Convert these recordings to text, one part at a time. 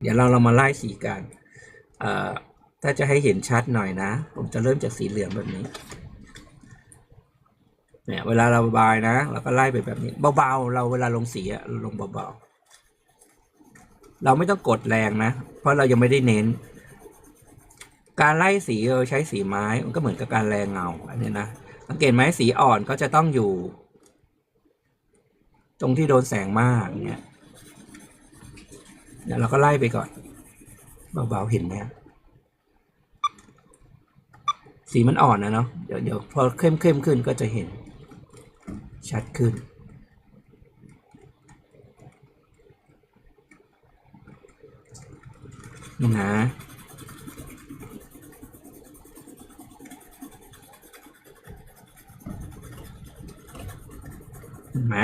เดี๋ยวเราเรามาไล่สีกันถ้าจะให้เห็นชัดหน่อยนะ ผมจะเริ่มจากสีเหลืองแบบนี้เนี่ยเวลาเราบายนะเราก็ไล่ไปแบบนี้เบาๆเราเวลาลงสีอะเราลงเบาๆเราไม่ต้องกดแรงนะ เพราะเรายังไม่ได้เน้น การไล่สีเออใช้สีไม้มันก็เหมือนกับการแรงเงาอันนี้นะสังเกตไหมสีอ่อนก็จะต้องอยู่ ตรงที่โดนแสงมากเนี่ย เดี๋ยวเราก็ไล่ไปก่อน เบาๆเห็นไหมสีมันอ่อนนะเนาะเดี๋ยวเดี๋ยวพอเข้มเข้มขึ้นก็จะเห็น ชัดขึ้น นี่นะ เห็นไหม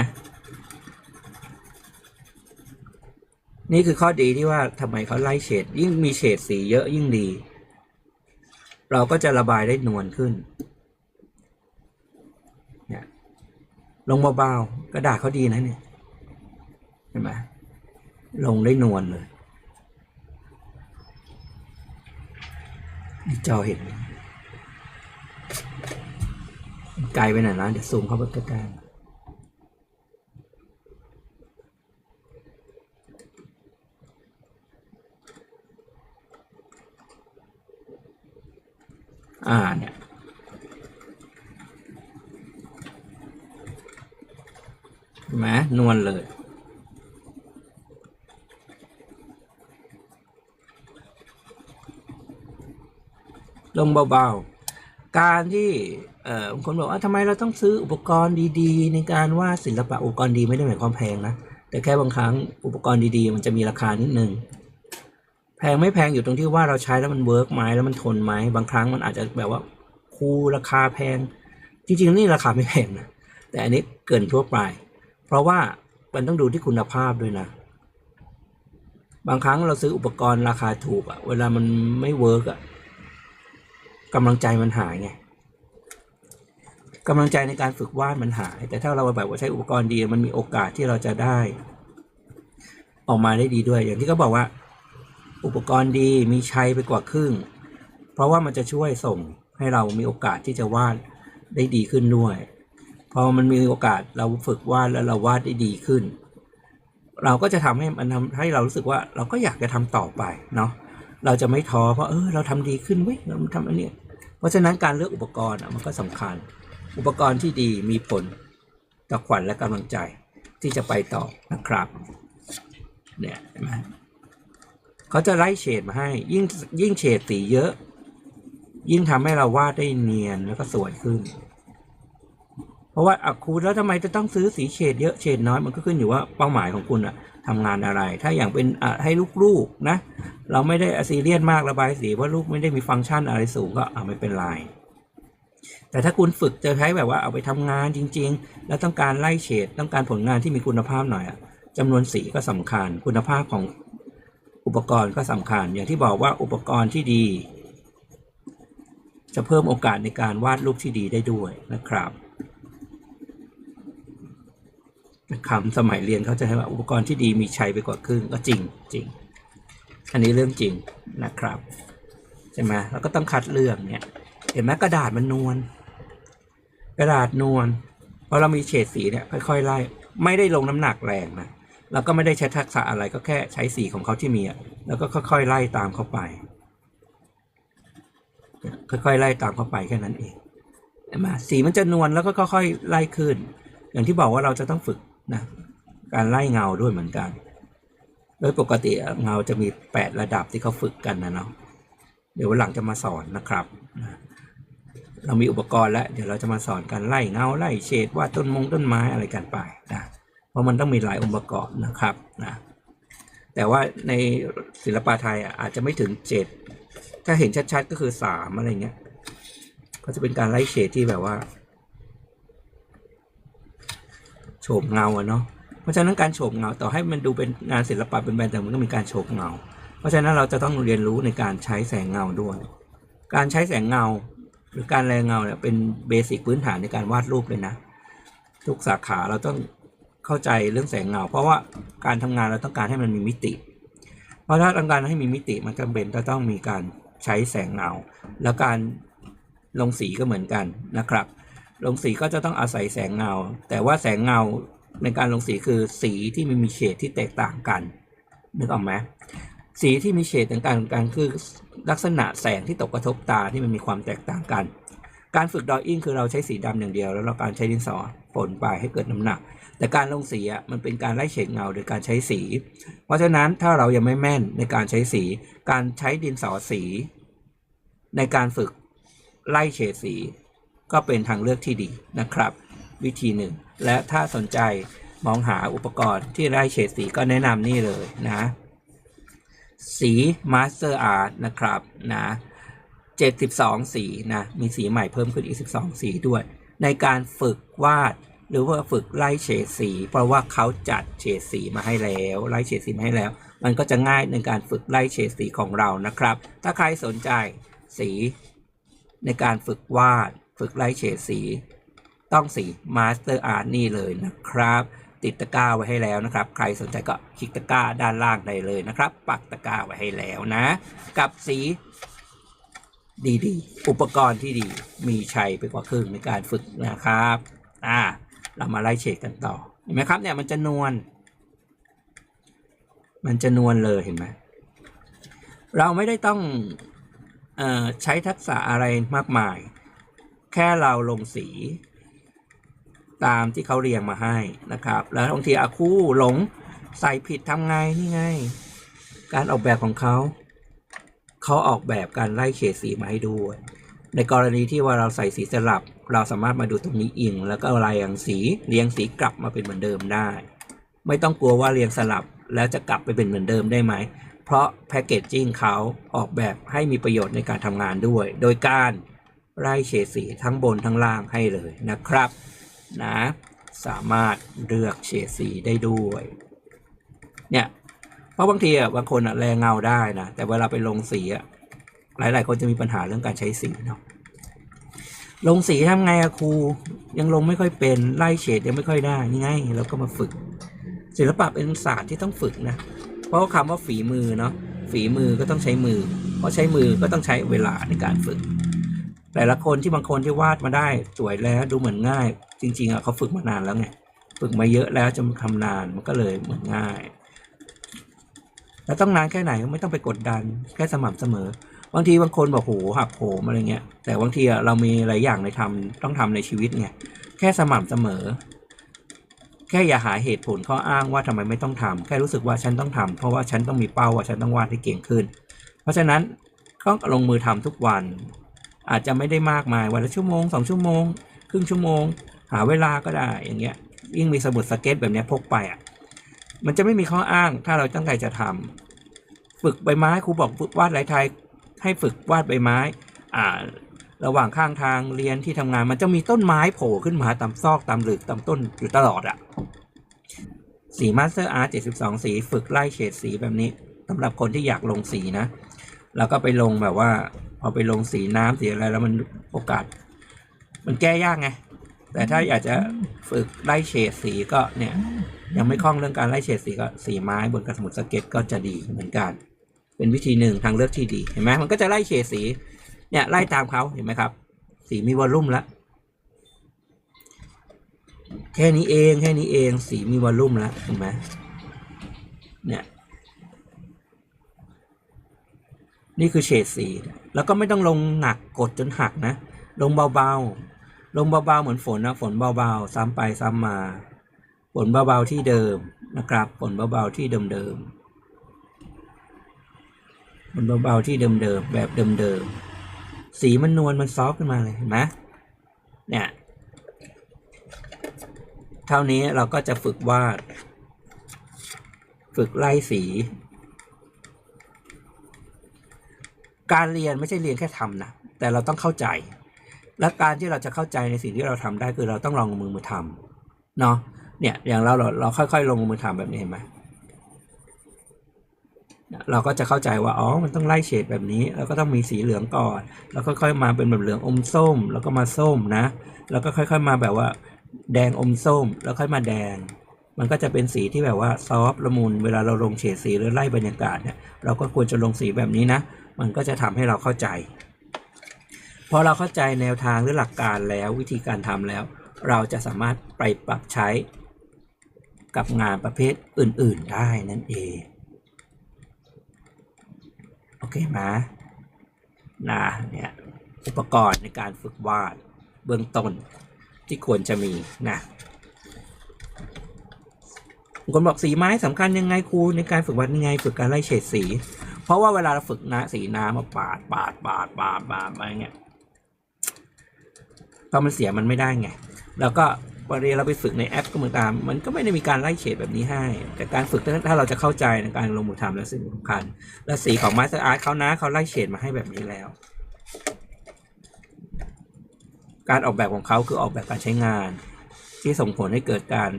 นี่คือข้อดีที่ว่าทำไมเขาไล่เฉดยิ่งมีเฉดสีเยอะยิ่งดี เราก็จะระบายได้นวลขึ้นเนี่ยลงเบาๆกระดาษเขาดีนะเนี่ยเห็นไหมลงได้นวลเลยนี่จอเห็นไหมไกลไปหน่อยนะเดี๋ยวซูมเข้าไปใกล้ๆ อ่าเนี่ยเห็นไหมนวลเลย ลงเบาๆ การที่บางคนบอกว่าทำไมเราต้องซื้ออุปกรณ์ดีๆ ในการวาดศิลปะอุปกรณ์ดีไม่ได้หมายความแพงนะ แต่แค่บางครั้งอุปกรณ์ดีๆ มันจะมีราคานิดนึง พงไม่แพงอยู่ตรงที่ว่าเราใช้แล้วมันเวิร์กไหมแล้วมันทนไหมบางครั้งมันอาจจะแบบว่าคูราคาแพง จริง ๆ นี่ราคาไม่แพงนะแต่อันนี้เกินทั่วไป เพราะว่ามันต้องดูที่คุณภาพด้วยนะ บางครั้งเราซื้ออุปกรณ์ราคาถูกอะเวลามันไม่เวิร์กอะกำลังใจมันหายไงกำลังใจในการฝึกวาดมันหาย แต่ถ้าเราแบบว่าใช้อุปกรณ์ดีมันมีโอกาสที่เราจะได้ ออกมาได้ดีด้วย อย่างที่เขาบอกว่า อุปกรณ์ดีมีชัยไปกว่าครึ่ง เพราะว่ามันจะช่วยส่งให้เรามีโอกาสที่จะวาดได้ดีขึ้นด้วยพอมันมีโอกาสเราฝึกวาดแล้วเราวาดได้ดีขึ้น เราก็จะทำให้มันทำให้เรารู้สึกว่าเราก็อยากจะทำต่อไปเนาะเราจะไม่ท้อเพราะเออเราทำดีขึ้นเว้ยเราทำอันนี้เพราะฉะนั้นการเลือกอุปกรณ์มันก็สำคัญ อุปกรณ์ที่ดีมีผลต่อขวัญและกำลังใจที่จะไปต่อนะครับเนี่ยเห็นไหม เขาจะไล่เฉดมาให้ ยิ่งยิ่งเฉดสีเยอะ ยิ่งทำให้เราวาดได้เนียนแล้วก็สวยขึ้น เพราะว่าอะครูแล้วทำไมจะต้องซื้อสีเฉดเยอะเฉดน้อยมันก็ขึ้นอยู่ว่าเป้าหมายของคุณอะทำงานอะไร ถ้าอย่างเป็นอะให้ลูกๆนะ เราไม่ได้ซีเรียสมากระบายสีว่าลูกไม่ได้มีฟังก์ชันอะไรสูงก็อ่าไม่เป็นไรแต่ถ้าคุณฝึกจะใช้แบบว่าเอาไปทำงานจริง ๆ แล้วต้องการไล่เฉดต้องการผลงานที่มีคุณภาพหน่อยอะจำนวนสีก็สำคัญ คุณภาพของ อุปกรณ์ก็สำคัญ อย่างที่บอกว่าอุปกรณ์ที่ดี จะเพิ่มโอกาสในการวาดรูปที่ดีได้ด้วยนะครับคำสมัยเรียนเขาจะให้ว่าอุปกรณ์ที่ดีมีชัยไปกว่าครึ่งก็จริงจริง อันนี้เรื่องจริงนะครับใช่ไหมแล้วก็ต้องคัดเลือกเนี่ย เห็นไหมกระดาษมันนวลกระดาษนวลพราะเรามีเฉดสีเนี่ยค่อยๆไล่ไม่ได้ลงน้ำหนักแรงนะ เราก็ไม่ได้ใช้ทักษะอะไรก็แค่ใช้สีของเขาที่มีอะแล้วก็ค่อยๆไล่ตามเข้าไป ค่อยๆไล่ตามเข้าไปแค่นั้นเองเห็นไหมสีมันจะนวลแล้วก็ค่อยๆไล่ขึ้น อย่างที่บอกว่าเราจะต้องฝึกนะการไล่เงาด้วยเหมือนกัน โดยปกติเงาจะมีแปดระดับที่เขาฝึกกันนะเนาะเดี๋ยววันหลังจะมาสอนนะครับเรามีอุปกรณ์แล้ว เดี๋ยวเราจะมาสอนการไล่เงาไล่เฉดวาดต้นมงต้นไม้อะไรกันไปนะ เพราะมันต้องมีหลายองค์ประกอบนะครับนะแต่ว่าในศิลปะไทยอาจจะไม่ถึงเจ็ดถ้าเห็นชัดๆก็คือสามอะไรเงี้ย ก็จะเป็นการไล่เฉดที่แบบว่าโฉบเงาอะเนาะเพราะฉะนั้นการโฉบเงาต่อให้มันดูเป็นงานศิลปะเป็นแบรนด์แต่มันก็มีการโฉบเงา เพราะฉะนั้นเราจะต้องเรียนรู้ในการใช้แสงเงาด้วย การใช้แสงเงา หรือการแรงเงาเนี่ยเป็นเบสิกพื้นฐานในการวาดรูปเลยนะ ทุกสาขาเราต้อง เข้าใจเรื่องแสงเงา เพราะว่าการทำงานเราต้องการให้มันมีมิติ เพราะถ้าต้องการให้มีมิติมันจำเป็นจะต้องมีการใช้แสงเงา แล้วการลงสีก็เหมือนกันนะครับ ลงสีก็จะต้องอาศัยแสงเงา แต่ว่าแสงเงาในการลงสีคือสีที่มันมีเฉดที่แตกต่างกันนึกออกไหมสีที่มีเฉดต่างกันคือลักษณะแสงที่ตกกระทบตาที่มันมีความแตกต่างกัน การฝึกดออิ่งคือเราใช้สีดำอย่างเดียว แล้วเราการใช้ดินสอฝนไปให้เกิดน้ำหนัก แต่การลงสีอะมันเป็นการไล่เฉดเงาโดยการใช้สี เพราะฉะนั้นถ้าเรายังไม่แม่นในการใช้สี การใช้ดินสอสี ในการฝึกไล่เฉดสี ก็เป็นทางเลือกที่ดีนะครับ วิธีหนึ่ง และถ้าสนใจมองหาอุปกรณ์ที่ไล่เฉดสีก็แนะนำนี่เลยนะ สี Master Art นะครับนะ72 สีนะ มีสีใหม่เพิ่มขึ้นอีก 12 สีด้วย ในการฝึกวาด หรือว่าฝึกไล่เฉดสี เพราะว่าเขาจัดเฉดสีมาให้แล้วไล่เฉดสีมาให้แล้ว มันก็จะง่ายในการฝึกไล่เฉดสีของเรานะครับ ถ้าใครสนใจสีในการฝึกวาด ฝึกไล่เฉดสี ต้องสี Master Art นี่เลยนะครับ ติดตะกร้าไว้ให้แล้วนะครับ ใครสนใจก็คลิกตะกร้าด้านล่างได้เลยนะครับ ปักตะกร้าไว้ให้แล้วนะ กับสีดีๆ อุปกรณ์ที่ดีมีชัยไปกว่าครึ่งในการฝึกนะครับ อ่า เรามาไล่เฉดกันต่อ เห็นไหมครับเนี่ยมันจะนวล มันจะนวลเลยเห็นไหม เราไม่ได้ต้องออใช้ทักษะอะไรมากมาย แค่เราลงสี ตามที่เขาเรียงมาให้นะครับ แล้วบางทีอาคู่หลงใส่ผิดทำไงนี่ไง การออกแบบของเขา เขาออกแบบการไล่เฉดสีมาให้ด้วย ในกรณีที่ว่าเราใส่สีสลับ เราสามารถมาดูตรงนี้อิง แล้วก็เรียงสีเรียงสีกลับมาเป็นเหมือนเดิมได้ ไม่ต้องกลัวว่าเรียงสลับแล้วจะกลับไปเป็นเหมือนเดิมได้ไหม เพราะแพคเกจจิ้งเขาออกแบบให้มีประโยชน์ในการทำงานด้วย โดยการไล่เฉดสีทั้งบนทั้งล่างให้เลยนะครับนะสามารถเลือกเฉดสีได้ด้วยเนี่ยเพราะบางทีอะบางคนอะแรงเงาได้นะแต่เวลาไปลงสีอะ หลาย ๆ คนจะมีปัญหาเรื่องการใช้สีเนาะลงสีทำไงอะครูยังลงไม่ค่อยเป็นไล่เฉดยังไม่ค่อยได้นี่ไงเราก็มาฝึก ศิลปะเป็นศาสตร์ที่ต้องฝึกนะเพราะคำว่าฝีมือเนาะฝีมือก็ต้องใช้มือ เพราะใช้มือก็ต้องใช้เวลาในการฝึก แต่ละคนที่บางคนที่วาดมาได้สวยแล้วดูเหมือนง่าย จริง ๆอะเขาฝึกมานานแล้วไงฝึกมาเยอะแล้วจะมาทำนานมันก็เลยเหมือนง่ายแล้วต้องนานแค่ไหนก็ไม่ต้องไปกดดันแค่สม่ำเสมอ บางทีบางคนบอกโหหักโหมอะไรเงี้ย แต่บางทีอะเรามีหลายอย่างในทำต้องทำในชีวิตไงแค่สม่ำเสมอ แค่อย่าหาเหตุผลข้ออ้างว่าทำไมไม่ต้องทำแค่รู้สึกว่าฉันต้องทำเพราะว่าฉันต้องมีเป้าว่าฉันต้องวาดให้เก่งขึ้น เพราะฉะนั้นก็ลงมือทำทุกวัน อาจจะไม่ได้มากมายวันละชั่วโมงสองชั่วโมง ครึ่งชั่วโมง หาเวลาก็ได้อย่างเงี้ยยิ่งมีสมุดสเก็ตแบบนี้พกไปอะมันจะไม่มีข้ออ้างถ้าเราตั้งใจจะทำฝึกใบไม้ครูบอกฝึกวาดลายไทย ให้ฝึกวาดใบไม้อ่าระหว่างข้างทางเรียนที่ทำงานมันจะมีต้นไม้โผล่ขึ้นมาตามซอกตามหลืบตามต้นอยู่ตลอดอะสีมาสเตอร์อาร์72สีฝึกไล่เฉดสีแบบนี้สำหรับคนที่อยากลงสีนะ แล้วก็ไปลงแบบว่า พอไปลงสีน้ำสีอะไรแล้วมันโอกาส มันแก้ยากไง แต่ถ้าอยากจะฝึกไล่เฉดสีก็เนี่ย ยังไม่คล่องเรื่องการไล่เฉดสีก็สีไม้บนกระสมุดสเก็ตก็จะดีเหมือนกัน เป็นวิธีหนึ่งทางเลือกที่ดีเห็นไหมมันก็จะไล่เฉดสี เนี่ยไล่ตามเขาเห็นไหมครับ สีมีวอลลุ่มแล้วแค่นี้เองแค่นี้เองสีมีวอลลุ่มแล้วเห็นไหมเนี่ยนี่คือเฉดสี แล้วก็ไม่ต้องลงหนักกดจนหักนะ ลงเบาๆ ลงเบาๆ เหมือนฝนนะ ฝนเบาๆ ซ้ำไปซ้ำมา ฝนเบาๆ ที่เดิมนะครับ ฝนเบาๆ ที่เดิมๆ ฝนเบาๆที่เดิมๆแบบเดิมๆสีมันนวลมันซอฟต์ขึ้นมาเลยเห็นไหมเนี่ยเท่านี้เราก็จะฝึกวาด ฝึกไล่สี การเรียนไม่ใช่เรียนแค่ทำนะแต่เราต้องเข้าใจ และการที่เราจะเข้าใจในสิ่งที่เราทำได้คือเราต้องลองมือมือทำเนาะเนี่ยอย่างเราเราเราค่อย ๆ ลงมือทำแบบนี้เห็นไหม เราก็จะเข้าใจว่าอ๋อมันต้องไล่เฉดแบบนี้ แล้วก็ต้องมีสีเหลืองก่อน แล้วค่อยๆมาเป็นแบบเหลืองอมส้ม แล้วก็มาส้มนะ แล้วก็ค่อยๆมาแบบว่า แดงอมส้ม แล้วค่อยมาแดง มันก็จะเป็นสีที่แบบว่าซอฟละมุนเวลาเราลงเฉดสีหรือไล่บรรยากาศเนี่ยเราก็ควรจะลงสีแบบนี้นะ มันก็จะทำให้เราเข้าใจพอเราเข้าใจแนวทางหรือหลักการแล้ววิธีการทำแล้ว เราจะสามารถไปปรับใช้กับงานประเภทอื่น ๆ ได้นั่นเอง เคไหมนะเนี่ยอุปกรณ์ในการฝึกวาดเบื้องต้นที่ควรจะมีนะคนบอกสีไม้สำคัญยังไงครูในการฝึกวาดยังไงฝึกการไล่เฉดสี เพราะว่าเวลาเราฝึกนะสีน้ำมาปาดปาดปาดปาดปาดอะไปเงี้ยพอมันเสียมันไม่ได้ไง แล้วก็ พอเรียนเราไปฝึกในแอปก็เหมือนกันมันก็ไม่ได้มีการไล่เฉดแบบนี้ให้ แต่การฝึกถ้าเราจะเข้าใจในการลงมือทำแล้วสิ่งสำคัญ และสีของมาสเตอร์อาร์ตเขานะเขาไล่เฉดมาให้แบบนี้แล้ว การออกแบบของเขาคือออกแบบการใช้งาน ที่ส่งผลให้เกิดการ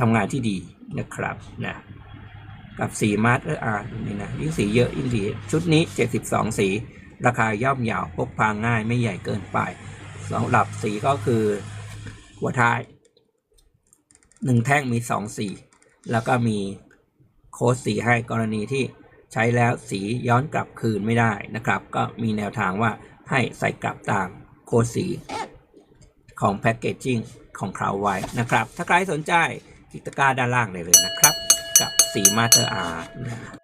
ทำงานที่ดีนะครับนะกับสีมาสเตอร์อาร์ตนี่นะยิ่งสีเยอะยิ่งดีชุดนี้ 72 สี ราคาย่อมเยาวพกพาง่ายไม่ใหญ่เกินไปสำหรับสีก็คือ หัวท้ายหนึ่งแท่งมีสองสี แล้วก็มีโค้ดสีให้กรณีที่ใช้แล้วสีย้อนกลับคืนไม่ได้นะครับ ก็มีแนวทางว่าให้ใส่กลับตามโค้ดสีของแพ็กเกจจิ้งของเขาไว้นะครับ ถ้าใครสนใจกิจการด้านล่างได้เลยนะครับ กับสีมาเตอร์อาร์นะ